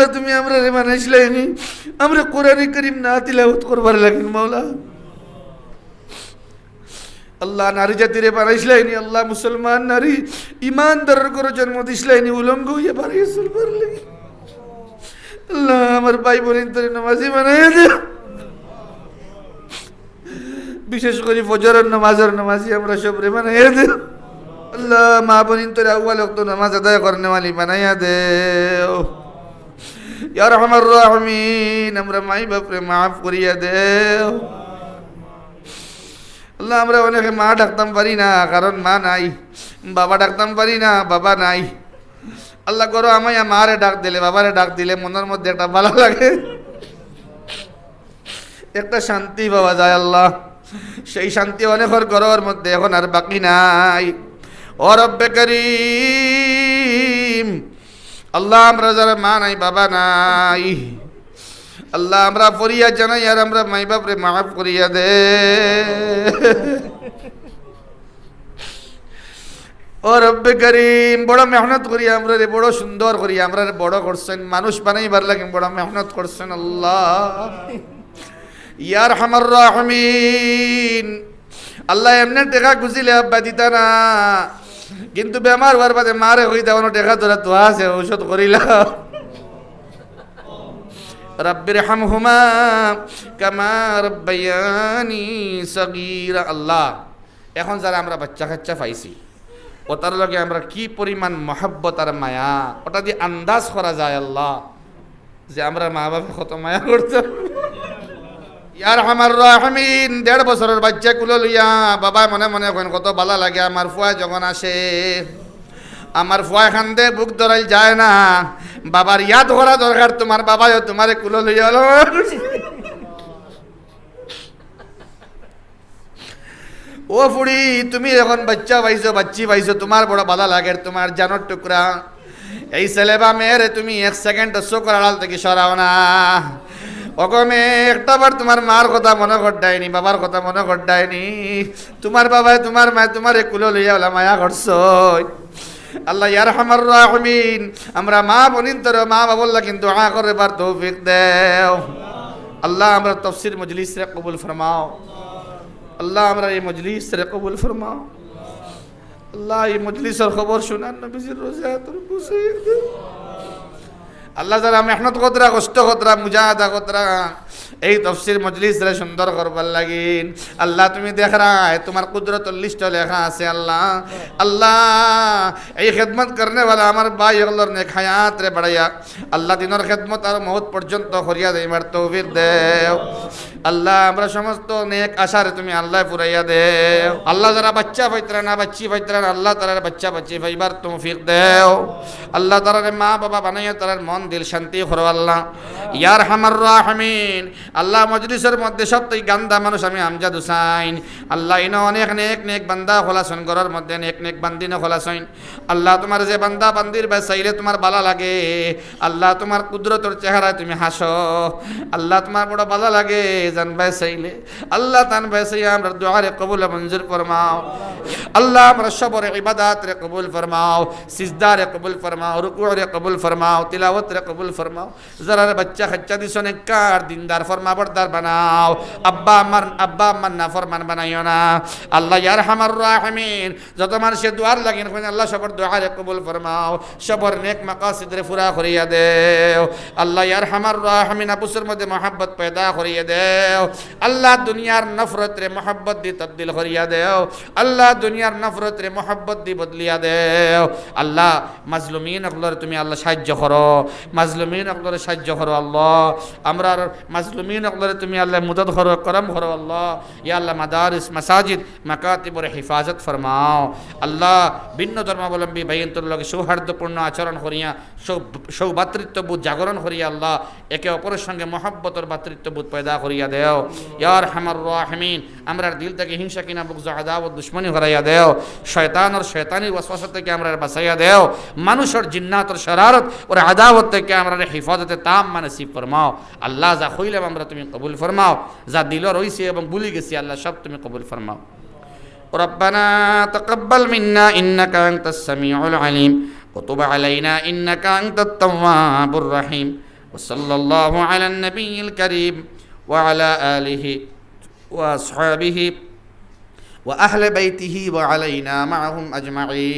আল্লাহ, তুমি আমরা রে বানাইছিলাইনি আমরা কোরআনে করিম না তিলাওয়াত করবার লাগিন মাওলা। আল্লাহ নারী জাতিরে বানাইছিলাইনি আল্লাহ মুসলমান নারী ইমানদারের করে জন্ম দিছিলাইনি উলঙ্গ হইয়া বাড়িয়ে চলবার লাগি। আল্লাহ, আমার ভাই বোনের তোরে নামাজি বানাই দে। বিশেষ করে ফজরের নামাজের নামাজি আমরা সব রে বানাইয়া দে। আল্লাহ মা বোনিন তোরে আউ্বাল নামাজ আদায় করনে বানাইয়া দে ইয়া রহমান আমরা মাই বাপরে মাফ করিয়া দে আল্লাহ, আমরা অনেকে মা ডাকতাম পারি না, কারণ মা নাই, বাবা ডাকতাম পারি না, বাবা নাই। আল্লাহ করো আমায় মারে ডাক দিলে, বাবারে ডাক দিলে মনের মধ্যে একটা ভালো লাগে। একটা শান্তি পাওয়া যায় আল্লাহ। সেই শান্তি অনেকের ঘরের মধ্যে এখন আর বাকি নাই। করিম। আল্লাহ আমরা যারা মা নাই, বাবা নাই। আল্লাহ আমরা ফরিয়া জানাই আর আমরা মাই বাপরে মাফ করিয়া দে। ও রব্বে করিম, বড় মেহনত করি আমরা রে, বড় সুন্দর করি আমরা রে, বড় করছেন, মানুষ বানাইবার লাগে বড় মেহনত করছেন আল্লাহ। ইয়ার হামার রাহমিন। আল্লাহ এমনি টেকা গুছিলে আব্বা দিতা না। কিন্তু বেমার হওয়ার বাদে মারে হই দেওয়ানো টেকা তোরা তো আছে, ঔষধ করিলাম রব্বির হামহুমা কামা রব্বায়ানি সগীরা। আল্লাহ, এখন যারা আমরা বাচ্চা কাচ্চা পাইছি ওটার লগে আমরা কি পরিমাণ মহাব্বত আর মায়া, ওটা দিয়ে আন্দাজ করা যায় আল্লাহ, যে আমরা মা বাবা কত মায়া করতাম। ইয়ার আমার রাহমিন, দেড় বছরের বাচ্চা কুলো লইয়া বাবা মনে মনে এখন কত ভালো লাগে আমার ফুয়া যখন আসে। আমার ফুয়া খান দে, বুক ধরাই যায় না। বাবার ইয়াদ করা দরকার, তোমার বাবাও তোমারে কুলো লইয়া ও ফুড়ি, তুমি এখন বাচ্চা পাইছো, বাচ্চি পাইছো, তোমার বড় ভালো লাগে, তোমার জানোর টুকরা। এই ছেলে বা মেয়েরে তুমি এক সেকেন্ড চোখের আড়াল থেকে সরাও না। অগমে একটা বার তোমার মার কথা মনে ঘটায়নি, বাবার কথা মনে ঘটায়নি। তোমার বাবাই, তোমার মায় তোমার কুলো লইয়া ওলা মায়া করছ আল্লাহ ইয়ার হামার রাহমিন, আমরা মা বনিন তোর মা বাবল্লা কিন্তু আ করে বার তৌফিক দেও। আল্লাহ আমরা তফসির মজলিস রে কবুল ফরমাও। আল্লাহ আমরা এই মজলিস রে কবুল ফরমাও। আল্লাহ এই মজলিসের খবর শুনান নবীজির রোজা তোর বসে আল্লাহ যারা মেহনত কতরা, কষ্ট কতরা, মুজাহাদা কতরা, এই তফসির মজলিস রে সুন্দর করবার লাগিন। আল্লাহ তুমি দেখ রায়, তোমার কুদরত লিস্ট লেখা আছে আল্লাহ। আল্লাহ, এই খেদমত করনে वाला আমার ভাই এগুলোর নেক হায়াত রে বাড়াইয়া। আল্লাহ দিনের খেদমত আর মহৎ পর্যন্ত করিয়া দেই মার তৌফিক দেও। আল্লাহ, আমরা সমস্ত নেক আশারে তুমি আল্লাহ পুরাইয়া দেও। আল্লাহ যারা বাচ্চা পাইতরা না, বাচ্চি পাইতরা আল্লাহ তারা বাচ্চা বাচ্চি পাইবার তৌফিক দেও। আল্লাহ তারা মা বাবা বানাইয়া তার মন দিল শান্তি করো আল্লাহ। ইয়ার হামার রাহমিন। আল্লাহ মজলিসের মধ্যে সত্যি গান্দা মানুষ আমি আমজাদ হুসাইন। আল্লাহ ইনো অনেক নেক নেক বান্দা খোলাছন ঘরের মধ্যে নেক নেক বান্দিনে খোলাছইন আল্লাহ তোমার যে বান্দা বান্দির চাইলে তোমার ভালো লাগে। আল্লাহ তোমার কুদরতর চেহারায় তুমি হাসো। আল্লাহ তোমার বড় ভালো লাগে, জান চাইলে। আল্লাহ তান চাই আমরা দোয়ারে কবুল মঞ্জুর ফরমাও। আল্লাহ আমরা সবর ইবাদাত রে কবুল ফরমাও সিজদা রে কবুল ফরমাও রুকু রে কবুল ফরমাও, তিলাওয়াত রে কবুল ফরমাও। যারা বাচ্চা খাচ্চা দিছো নেককার দিনদার ফরমা বরদার বানাও? আব্বা আমার আব্বা আমার না ফরমান বানাইও না। আল্লাহ ইয়ার হামার রাহমিন। যত মানুষে দুয়ার লাগিন আল্লাহ সবর দোয়ারে কবুল ফরমাও। সবর নেক মাকাসিদ রে ফুরা করিয়া দেও। আল্লাহ ইয়ার হামার রাহমিন আপুসের মধ্যে মহাব্বত পয়দা করিয়া দেও। আল্লাহ দুনিয়ার নফরত রে মহাব্বত দি তবদিল করিয়া দেও। আল্লাহ দুনিয়ার নফরত রে মহাব্বত দি বদলিয়া দেও। আল্লাহ মাজলুমিন তুমি আল্লাহ সাহায্য করো। মাজলুমিন আপনার সাহায্য করো আল্লাহ। আমরা মাজলুমিন আপনার তুমি আল্লাহ মুদত করো, করম করো আল্লাহ। ইয়া আল্লাহ মাদারিস, মাসাজিদ, মাকাতিবর হিফাজত ফরমাও। আল্লাহ ভিন্ন ধর্মাবলম্বী ভাইয়ন্তর লগে সৌহার্দ্যপূর্ণ আচরণ করিয়া, সৌ জাগরণ করিয়া আল্লাহ, একে অপরের সঙ্গে মহাব্বতর ভাতৃত্ববোধ পয়দা করিয়া দেও। ইয়ার হামার রাহমিন, আমরা দিল থেকে হিংসা কিনা, বুক আদাবত দুশ্মনী হরাইয়া দেও। শয়তান শয়তানর শয়তানির ওয়াসওয়াসা থেকে আমরা বাঁচাইয়া দেও। মানুষের জিন্নাতর শরারত ওর আদাবত থেকে আমরা হিফাজতে তাম মানে সিফ ফরমাও আল্লাহ যা হইলাম আমরা তুমি কবুল ফরমাও যা দিল রইছে এবং ভুলি গেছি আল্লাহ সব তুমি কবুল ফরমাও ربنا تقبل منا إنك أنت السميع العليم وتب علينا إنك أنت التواب الرحيم وصلى الله على النبي الكريم وعلى آله وأصحابه وأهل بيته وعلينا معهم أجمعين